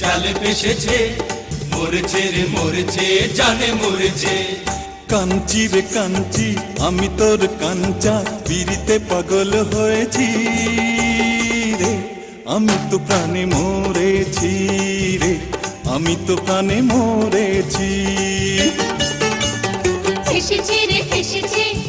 জালে মরেছে রে মরেছে জানে মরেছে। কাঞ্চি রে কাঞ্চি আমি তোর কাঞ্চা পিড়িতে পাগল হয়েছি রে। আমি তো প্রাণে মরেছি রে আমি তো প্রাণে মরেছি। ফেসেছে রে ফেসেছে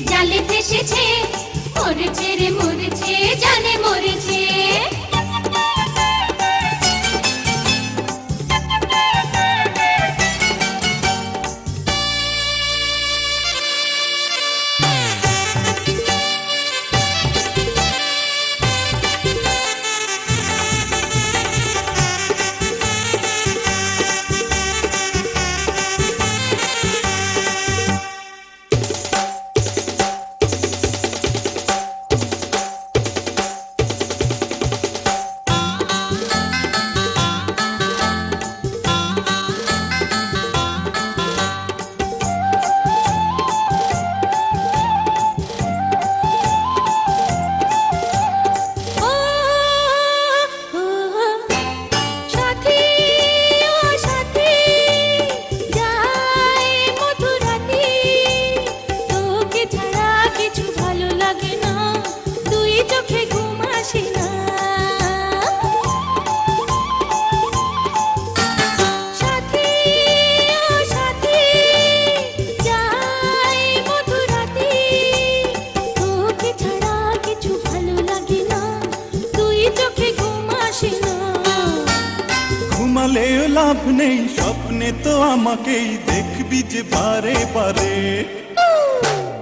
ঘুমালেও লাভ নেই স্বপ্নে তো আমাকেই দেখবি যে বারে বারে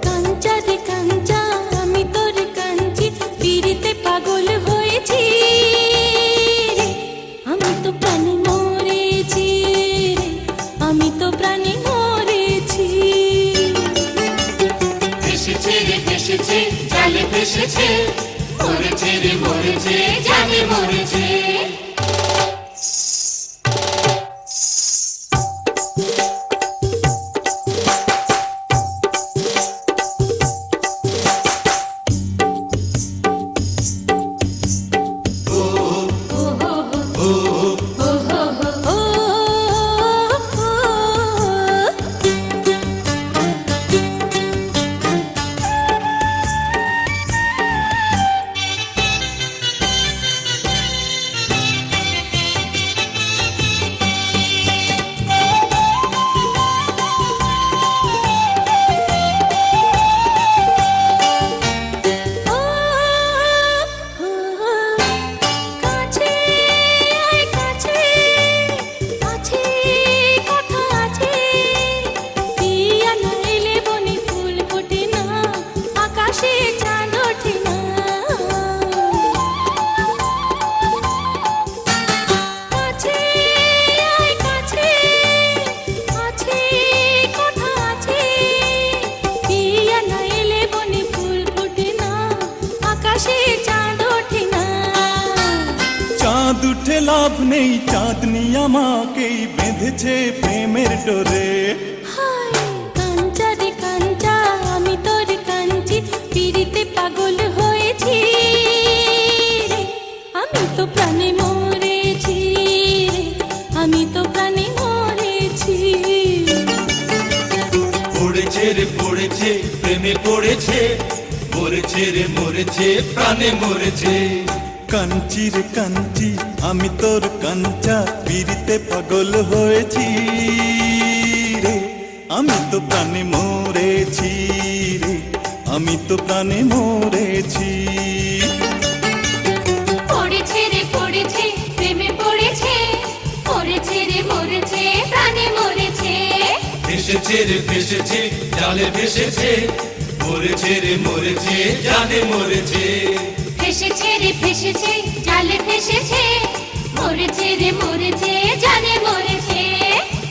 কাঞ্চা রে কাঞ্চা আমি তোর কাঞ্চি পিড়িতে পাগল হয়েছি। আমি তো প্রাণে মরেছি। আমি তো প্রাণে মরেছি ভেসেছে রে ভেসেছে জালে ভেসেছে মরেছে রে মরেছে জানে মরেছে উঠে লাভ নেই চাঁদনি আমাকেই বেঁধেছে প্রেমের ডোরে। হায় কাঞ্চা আমি তোর কাঞ্চি পিড়িতে পাগল হয়েছি আমি তো প্রাণে মরেছি আমি তো প্রাণে মরেছি পড়েছে রে পড়েছে প্রেমে পড়েছে মরেছে রে মরেছে প্রাণে মরেছে। কাঞ্চি রে কাঞ্চি আমি তোর কাঞ্চা পিড়িতে পাগল হয়েছি রে। আমি তো প্রাণে মরেছি রে আমি তো প্রাণে মরেছি। পড়েছে রে পড়েছে প্রেমে পড়েছে মরেছে রে মরেছে প্রাণে মরেছে। ভেসেছে রে ভেসেছে জালে ভেসেছে মরেছে রে মরেছে জানে মরেছে। ফেসেছে রে ফেসেছে জালে ফেসেছে মরেছে রে মরেছে জানে মরেছে।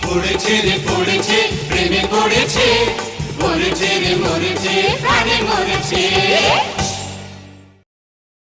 পড়েছে রে পড়েছে প্রেমে পড়েছে। মরেছে রে মরেছে প্রাণে মরেছে।